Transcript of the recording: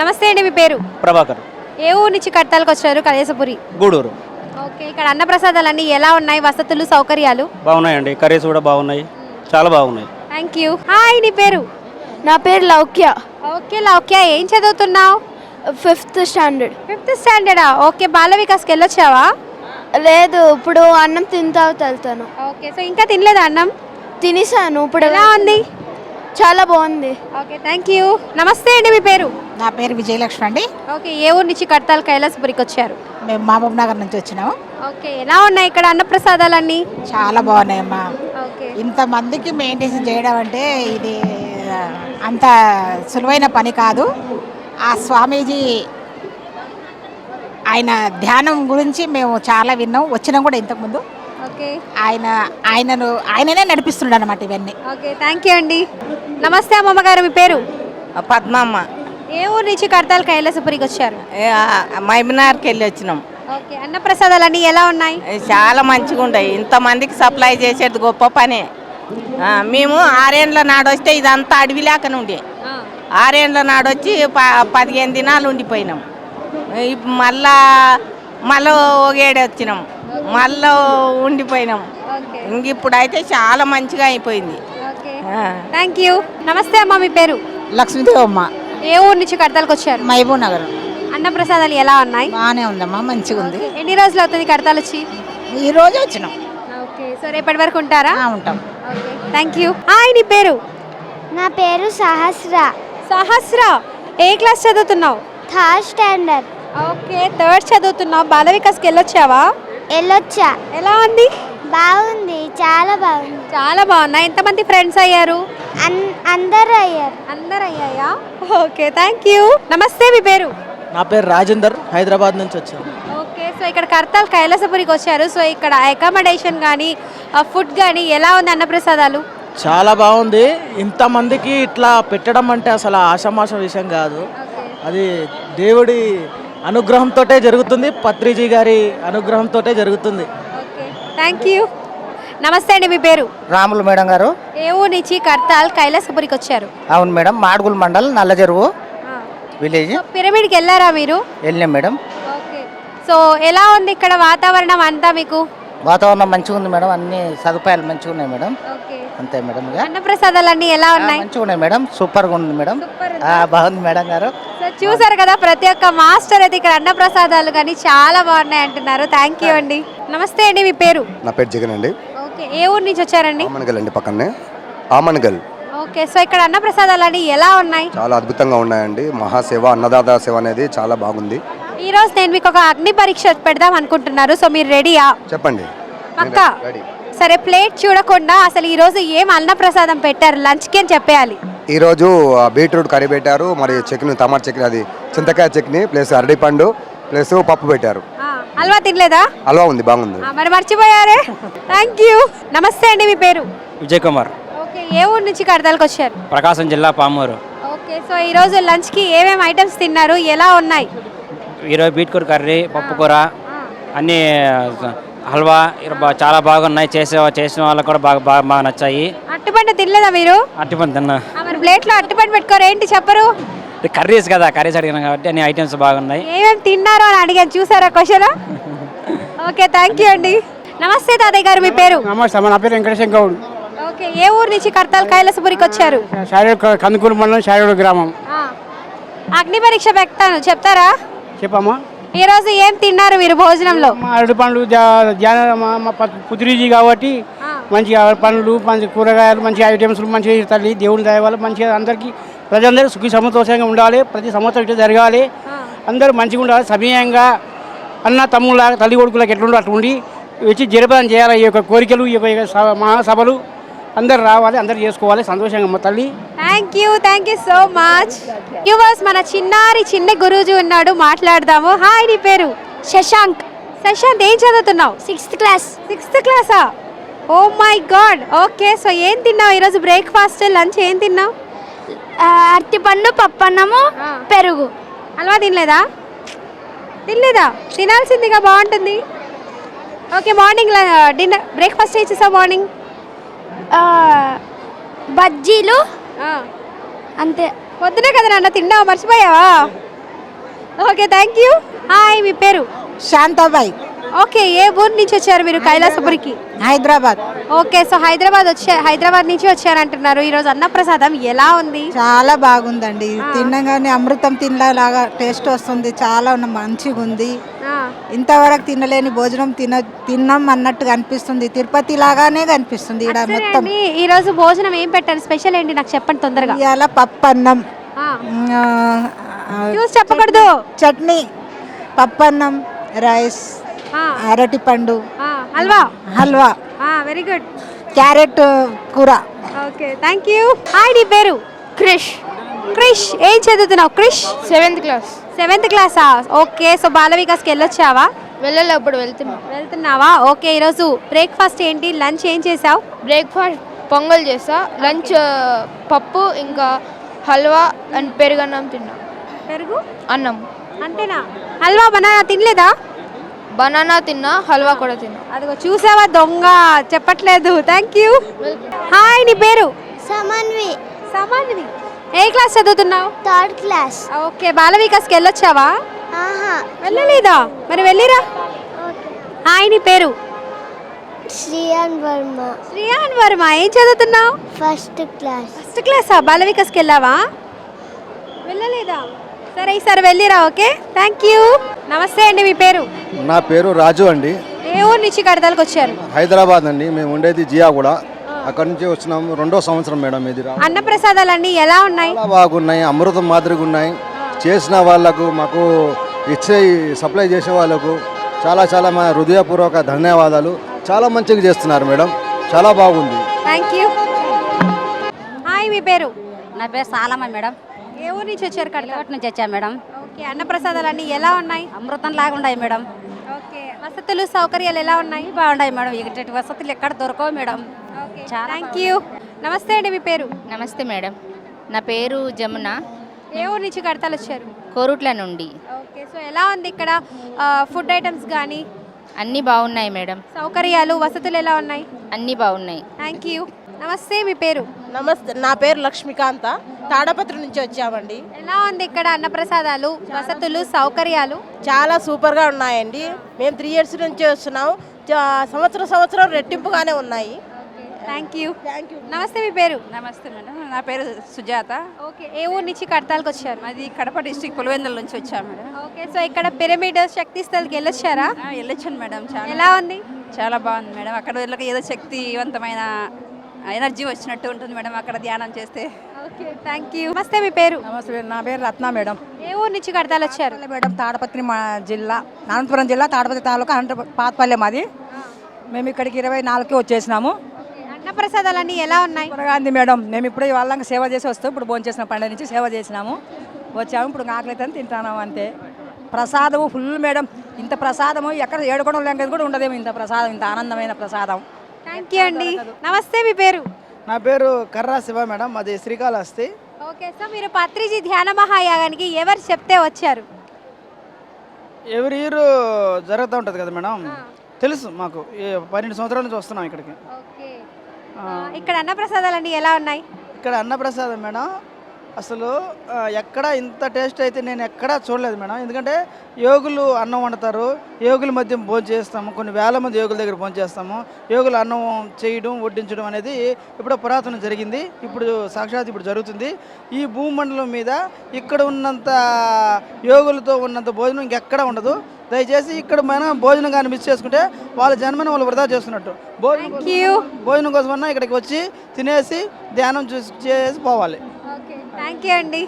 నమస్తే అండి మీ పేరు? ప్రభాకర్. ఏ ఊరు నుంచి కట్టాలకు వచ్చారు కళేశపురి గూడూరు. ఓకే ఇక్కడ అన్నప్రసాదాలు అన్నీ ఎలా ఉన్నాయి? వసతులు సౌకర్యాలు? బాగున్నాయండి. కర్రీస్ కూడా బాగున్నాయి. చాలా బాగున్నాయి. Thank you. హాయ్ నీ పేరు? నా పేరు లౌక్య. ఓకే లౌక్య ఏం చదువుతున్నావు? Fifth standard. ఫిఫ్త్ స్టాండర్డా? ఓకే బాల వికాస్కి వెళ్ళొచ్చావా? లేదు ఇప్పుడు అన్నం తింటా వెళ్తాను. ఓకే సో ఇంకా తినలేదా అన్నం? తినేసాను ఇప్పుడు ఎలా ఉంది? చాలా బాగుంది. ఓకే థ్యాంక్ యూ నమస్తే అండి మీ పేరు? నా పేరు విజయలక్ష్మి అండి. ఓకే ఏ ఊరు నుంచి కట్టాలు కైలాసపురికి వచ్చారు? మేము మహబూబ్ నగర్ నుంచి వచ్చినాము. ఓకే ఎలా ఉన్నాయి ఇక్కడ అన్నప్రసాదాలన్నీ చాలా బాగున్నాయమ్మా. ఓకే. ఇంతమందికి మెయింటైన్ చేయడం అంటే ఇది అంత సులువైన పని కాదు. ఆ స్వామీజీ ఆయన ధ్యానం గురించి మేము చాలా విన్నాం. వచ్చినాం కూడా ఇంతకుముందు. ఆయన ఆయనను ఆయననే నడిపిస్తున్నాడు అనమాట ఇవన్నీ. ఓకే థ్యాంక్ యూ అండి. నమస్తే అమ్మమ్మ గారు మీ పేరు? పద్మమ్మ. ఏ ఊరు నుంచి కడతాలు కైలాసపురికి వచ్చారు? మైమినార్కి వెళ్ళి వచ్చినాం. ఓకే అన్నప్రసాదాలన్నీ ఎలా ఉన్నాయి? చాలా మంచిగా ఉన్నాయి ఇంతమందికి సప్లై చేసేది గొప్ప పనే. ఆ, మేము ఆరేండ్ల నాడు వస్తే ఇదంతా అడవి లేకనే ఉండే. ఆరేండ్ల నాడు వచ్చి ప పదిహేను దినాలు ఉండిపోయినాం. మళ్ళా మళ్ళీ ఒగేడు వచ్చినాం. మళ్ళీ ఉండిపోయినాం. ఓకే. ఇంక ఇప్పుడు అయితే చాలా మంచిగా అయిపోయింది. ఓకే. ఆ. థ్యాంక్ యూ నమస్తే అమ్మ మీ పేరు? లక్ష్మీదేవమ్మ. ఏ ఊరు నుంచి కడతాలకు వచ్చారు? మహబూబ్ నగర్. అన్నప్రసాదాలు ఎలా ఉన్నాయి? బాగానే ఉందమ్మా మంచిగా ఉంది. ఎన్ని రోజులు అవుతుంది కడతాలు వచ్చి? ఈ రోజు వచ్చినాం. ఓకే. సో రేపటి వరకు ఉంటారా? ఉంటాం. ఓకే. థ్యాంక్ యూ హాయ్ నీ పేరు? నా పేరు సహస్ర. సహస్ర. ఏ క్లాస్ చదువుతున్నావు? Third standard. ఓకే థర్డ్ చదువుతున్నావు బాల వికాస్కి వెళ్ళొచ్చావా వెళ్ళొచ్చా. ఎలా ఉంది? బాగుంది చాలా బాగుంది. చాలా బాగున్నా. ఎంతమంది ఫ్రెండ్స్ అయ్యారు? అన్ అందరూ అయ్యారు. అందరు అయ్యాయా? ఓకే థ్యాంక్ యూ నమస్తే మీ పేరు? నా పేరు రాజేందర్ హైదరాబాద్ నుంచి వచ్చాను. ఓకే సో ఇక్కడ కర్తాల్ కైలాసపురికి వచ్చారు. సో ఇక్కడ అకామిడేషన్ కానీ ఫుడ్ కానీ ఎలా ఉంది అన్నప్రసాదాలు? చాలా బాగుంది. ఇంతమందికి ఇట్లా పెట్టడం అంటే అసలు ఆషామాష విషయం కాదు. అది దేవుడి అనుగ్రహంతో జరుగుతుంది. పత్రిజీ గారి అనుగ్రహంతో జరుగుతుంది. ఓకే. థ్యాంక్ యూ నమస్తే అండి మీ పేరు? రాములు మేడం గారు. ఏ ఊరు నుంచి కర్తాల్ కైలాసపురికి వచ్చారు? అవును మేడం మాడుగుల్ మండల్ నల్లజెరువు విలేజ్. పిరమిడ్కి వెళ్ళారా మీరు? వెళ్ళాం మేడం. ఓకే. సో ఎలా ఉంది ఇక్కడ వాతావరణం అంతా మీకు? వాతావరణం మంచిగా ఉంది మేడం. అన్ని సదుపాయాలు మంచిగా ఉన్నాయి మేడం. ఓకే. అంతే మేడం ఇక. అన్నప్రసాదాలన్నీ ఎలా ఉన్నాయి? మంచిగా ఉన్నాయి మేడం. సూపర్గా ఉంది మేడం. బాగుంది మేడం గారు. చూసారు కదా ప్రతి ఒక్క మాస్టర్ అయితే ఇక్కడ అన్నప్రసాదాలు కానీ చాలా బాగున్నాయి అంటున్నారు. థ్యాంక్ యూ అండి. నమస్తే అండి మీ పేరు? నా పేరు జగన్ అండి. ఓకే ఏ ఊరు నుంచి వచ్చారండి? ఆమనగల్ అండి పక్కనే. ఆమనగల్. ఓకే సో ఇక్కడ అన్ని ఎలా ఉన్నాయి? చాలా అద్భుతంగా ఉన్నాయండి. మహాసేవ అన్నదాత సేవ అనేది చాలా బాగుంది. ఈ రోజు నేను మీకు ఒక అగ్ని పరీక్ష పెడదాం అనుకుంటున్నారు. సో మీరు రెడీయా చెప్పండి. రెడీ సరే ప్లేట్ చూడకుండా అసలు ఈ రోజు ఏం అన్నప్రసాదం పెట్టారు? లంచ్కి అని చెప్పేయాలి. ఈరోజు బీట్రూట్ కర్రీ పెట్టారు. మరి చట్నీ టమాటా చట్నీ అది చింతకాయ చట్నీ ప్లస్ అరటిపండు ప్లస్ పప్పు పెట్టారు. ఆ, హల్వా తినలేదా? హల్వా ఉంది బాగుంది. మరి మర్చిపోయారే? థ్యాంక్ యూ నమస్తే అండి మీ పేరు? విజయ్ కుమార్. ఓకే ఏ ఊరు నుంచి కడతాలకు వచ్చారు? ప్రకాశం జిల్లా పామూరు. ఓకే సో ఈ రోజు లంచ్కి ఏమేమి ఐటమ్స్ తిన్నారు? ఎలా ఉన్నాయి? ఈరోజు బీట్కూర కర్రీ పప్పు కూర అన్నీ హల్వా చాలా బాగున్నాయి. చేసే చేసిన వాళ్ళకి కూడా బాగా బాగా బాగా నచ్చాయి. అట్టుపండు తినలేదా మీరు? అట్టిపంది తిన్నా. ప్లేట్లో అట్టుపండు పెట్టుకోరు ఏంటి చెప్పరు? కర్రీస్ కదా కర్రీస్ అడిగినాం కాబట్టి అన్ని ఐటమ్స్ బాగున్నాయి. ఏమేమి తిన్నారో అని అడిగాను చూసారా క్వశ్చన్? ఓకే థ్యాంక్ యూ అండి. నమస్తే తాతయ్య గారు మీ పేరు? నమస్తే నా పేరు వెంకటేశ్వర గౌడ్. ఓకే ఏ ఊరు నుంచి కడతాల్ కైలాసపురికి వచ్చారు? కందుకూరు మండలం శారీరక గ్రామం. ఆ, అగ్ని పరీక్ష పెడతాను చెప్తారా? చెప్పమ్మా. ఈ రోజు ఏం తిన్నారు మీరు భోజనంలో? అరటి పండ్లు జా- ధ్యాన మా మా ప- పుత్రిజీ కాబట్టి మంచిగా పండ్లు మంచి కూరగాయలు మంచి ఐటమ్స్ మంచిగా తల్లి దేవుని దయ వల్ల మంచిగా అందరికీ ప్రజలందరూ సుఖీ సంతోషంగా ఉండాలి. ప్రతి సంవత్సరం ఇట్లా జరగాలి. అందరూ మంచిగా ఉండాలి. సమయంగా అన్న తమ్ముళ్ళ తల్లి కొడుకులకు ఎట్లుండో అట్లా ఉండి వచ్చి జరపడం చేయాలి. ఈ యొక్క కోరికలు ఈ యొక్క మహాసభలు అందరు రావాలి అందరు చేసుకోవాలి. సంతోషంగా మా తల్లి. Thank you thank you so much yours మన చిన్నారి చిన్న గురూజీ ఉన్నాడు. మాట్లాడదాము. హాయ్ నీ పేరు? శశాంక్. శశాంత్ ఏం చదువుతున్నావు? సిక్స్త్ క్లాస్ సిక్స్త్ క్లాసా oh my god. Okay so ఏం తిన్నావు ఈరోజు? బ్రేక్ఫాస్ట్ లంచ్ ఏం తిన్నావు? అరటిపండు పప్పన్నము పెరుగు. హల్వా తినలేదా? తినలేదా? తినాల్సిందిగా బాగుంటుంది. ఓకే మార్నింగ్ డిన్నర్ బ్రేక్ఫాస్ట్ ఏం చేసావు మార్నింగ్? ఆ, బజ్జీలు. అంతే. పొద్దునే కదా నాన్న తిన్నావు? మర్చిపోయావా? ఓకే థ్యాంక్ యూ హాయ్ మీ పేరు? శాంతాబాయి. ఓకే ఏ ఊరు నుంచి వచ్చారు మీరు? కైలాసపురికి? హైదరాబాద్. ఓకే సో హైదరాబాద్ వచ్చే హైదరాబాద్ నుంచి వచ్చారంటున్నారు. ఈరోజు అన్నప్రసాదం ఎలా ఉంది? చాలా బాగుందండి. తినగానే అమృతం తినలాగా టేస్ట్ వస్తుంది. చాలా మంచిగా ఉంది. ఇంతవరకు తినలేని భోజనం తిన తిన్నాం అన్నట్టుగా అనిపిస్తుంది. తిరుపతి లాగానే కనిపిస్తుంది ఇక్కడ మొత్తం. అండి ఈరోజు భోజనం ఏం పెట్టారు? స్పెషల్ ఏంటి? నాకు చెప్పండి తొందరగా. ఇవాళ పప్పు అన్నం చూసి చెప్పకూడదు. చట్నీ పప్పన్నం రైస్. ఆ, అరటిపండు ఆ, halwa. Halwa. Very good carrot కూర. ఓకే థ్యాంక్ యూ హాయ్ నీ పేరు? క్రిష్. క్రిష్ ఏం చదువుతున్నావు క్రిష్? Seventh class. సెవెంత్ క్లాసా ఓకే సో బాల వికాస్కి వెళ్ళొచ్చావా? వెళ్ళలే అప్పుడు వెళ్తున్నా. వెళ్తున్నావా? ఓకే ఈరోజు బ్రేక్ఫాస్ట్ ఏంటి? లంచ్ ఏం చేసావు? బ్రేక్ఫాస్ట్ పొంగల్ చేస్తా లంచ్ పప్పు ఇంకా హల్వా అండ్ పెరుగన్నం తిన్నా. పెరుగు? అన్నం. అంతేనా? హల్వా బనానా తినలేదా? బనానా తిన్నా హల్వా కూడా తిన్నా. అదిగో చూసావా దొంగ? చెప్పట్లేదు. థ్యాంక్ యూ హాయ్ నీ పేరు? సమన్వి. సమాన్వి. ఏ క్లాస్ చదువుతున్నావు? థర్డ్ క్లాస్ ఓకే బాల వికాస్కి వెళ్ళొచ్చావా? ఆహా. వెళ్ళలేదా? మరి వెళ్ళిరా. హాయ్ నీ పేరు? శ్రీయాన్ వర్మ. శ్రీయాన్ వర్మ. ఏం చదువుతున్నావు? ఫస్ట్ క్లాస్ ఫస్ట్ క్లాసా బాల వికాస్కి వెళ్ళావా? వెళ్ళలేదా? సరే ఈసారి వెళ్ళిరా ఓకే? థ్యాంక్ యూ నమస్తే అండి మీ పేరు? నా పేరు రాజు అండి. ఏ ఊరు నుంచి కడతాలకు వచ్చారు? హైదరాబాద్ అండి. మేము ఉండేది జియా కూడా. అక్కడి నుంచి వచ్చినాము రెండో సంవత్సరం మేడం ఇది రా- అన్నప్రసాదాలన్నీ ఎలా ఉన్నాయి? చాలా బాగున్నాయి అమృతం మాదిరిగా ఉన్నాయి. చేసిన వాళ్ళకు మాకు ఇచ్చే సప్లై చేసే వాళ్ళకు చాలా చాలా మా హృదయపూర్వక ధన్యవాదాలు. చాలా మంచిగా చేస్తున్నారు మేడం. చాలా బాగుంది. థ్యాంక్ యూ హాయ్ మీ పేరు? నా పేరు సాలమ్మ మేడం. ఏ ఊరు నుంచి వచ్చారు కడతాల ఇలవటి నుంచి వచ్చా మేడం. ఓకే అన్నప్రసాదాలన్నీ ఎలా ఉన్నాయి? అమృతం లాగా ఉన్నాయి మేడం. ఓకే. వసతులు సౌకర్యాలు ఎలా ఉన్నాయి? బాగున్నాయి మేడం. ఇక్కటి వసతులు ఎక్కడ దొరకవు మేడం. ఓకే థ్యాంక్ యూ నమస్తే అండి మీ పేరు? నమస్తే మేడం. నా పేరు జమున. ఏ ఊరు నుంచి కడతాలు వచ్చారు? కోరుట్ల నుండి. ఓకే సో ఎలా ఉంది ఇక్కడ ఫుడ్ ఐటమ్స్ కానీ అన్నీ బాగున్నాయి మేడం. సౌకర్యాలు వసతులు ఎలా ఉన్నాయి? అన్నీ బాగున్నాయి. థ్యాంక్ యూ నమస్తే మీ పేరు? నమస్తే నా పేరు లక్ష్మీకాంత. తాడపత్రి నుంచి వచ్చామండి. ఎలా ఉంది ఇక్కడ అన్నప్రసాదాలు వసతులు సౌకర్యాలు? చాలా సూపర్గా ఉన్నాయండి. మేము త్రీ ఇయర్స్ నుంచి వస్తున్నాం. చా- సంవత్సరం సంవత్సరం రెట్టింపుగానే ఉన్నాయి. థ్యాంక్ యూ నమస్తే మీ పేరు? నమస్తే మేడం. నా పేరు సుజాత. ఓకే. ఏ ఊరు నుంచి కడతాలకు వచ్చారు? అది కడప డిస్టిక్ పులివెందుల నుంచి వచ్చాం మేడం. ఓకే. సో ఇక్కడ పిరమిడ్ శక్తి స్థల్కి వెళ్ళొచ్చారా? ఆ, వెళ్ళొచ్చాను మేడం చాలా. ఎలా ఉంది? చాలా బాగుంది మేడం. అక్కడ వెళ్ళక ఏదో శక్తివంతమైన ఎనర్జీ వచ్చినట్టు ఉంటుంది మేడం అక్కడ ధ్యానం చేస్తే. ఓకే థ్యాంక్ యూ నమస్తే మీ పేరు? నమస్తే నా పేరు రత్న మేడం. ఏ ఊరు నుంచి కడతాలు వచ్చారు? మేడం తాడపత్రి మా జిల్లా అనంతపురం జిల్లా తాడపత్రి తాలూకా అనంత పాతపల్లె మాది. మేము ఇక్కడికి ఇరవై నాలుగుకి వచ్చేసినాము. అన్నప్రసాదాలన్నీ ఎలా ఉన్నాయి? అంది మేడం. మేము ఇప్పుడు వాళ్ళకి సేవ చేసి వస్తాం ఇప్పుడు భోజనం చేసిన పండుగ నుంచి సేవ చేసినాము. వచ్చాము ఇప్పుడు ఆకలితో తింటున్నాము అంతే. ప్రసాదము ఫుల్ మేడం. ఇంత ప్రసాదము ఎక్కడ ఏడుకోవడం లేక కూడా ఉండదేమో ఇంత ప్రసాదం ఇంత ఆనందమైన ప్రసాదం. థ్యాంక్ యూ అండి. నమస్తే మీ పేరు? నా పేరు కర్రా శివ మేడం అది శ్రీకాళహస్తి. ఓకే సో మీరు పత్రిజీ ధ్యాన మహాయాగానికి ఎవరు చెప్తే వచ్చారు? ఎవ్రీ ఇయర్ జరుగుతూ ఉంటుంది కదా మేడం. తెలుసు మాకు. ఈ పన్నెండు సంవత్సరాల నుంచి వస్తున్నాం ఇక్కడికి. ఇక్కడ అన్నప్రసాదాలన్నీ ఎలా ఉన్నాయి? ఇక్కడ అన్నప్రసాదం మేడం అసలు ఎక్కడ ఇంత టేస్ట్ అయితే నేను ఎక్కడా చూడలేదు మేడం. ఎందుకంటే యోగులు అన్నం వండుతారు యోగుల మధ్య భోజనం చేస్తాము కొన్ని వేల మంది యోగుల దగ్గర భోజనం చేస్తాము. యోగులు అన్నం చేయడం వడ్డించడం అనేది ఇప్పుడు పురాతనం జరిగింది ఇప్పుడు సాక్షాత్ ఇప్పుడు జరుగుతుంది. ఈ భూమండలం మీద ఇక్కడ ఉన్నంత యోగులతో ఉన్నంత భోజనం ఇంకెక్కడ ఉండదు. దయచేసి ఇక్కడ మనం భోజనం కానీ మిస్ చేసుకుంటే వాళ్ళ జన్మని వాళ్ళు వృధా చేస్తున్నట్టు. భోజనం భోజనం కోసమన్నా ఇక్కడికి వచ్చి తినేసి ధ్యానం చూసి చేసి పోవాలి. థ్యాంక్ యూ అండి.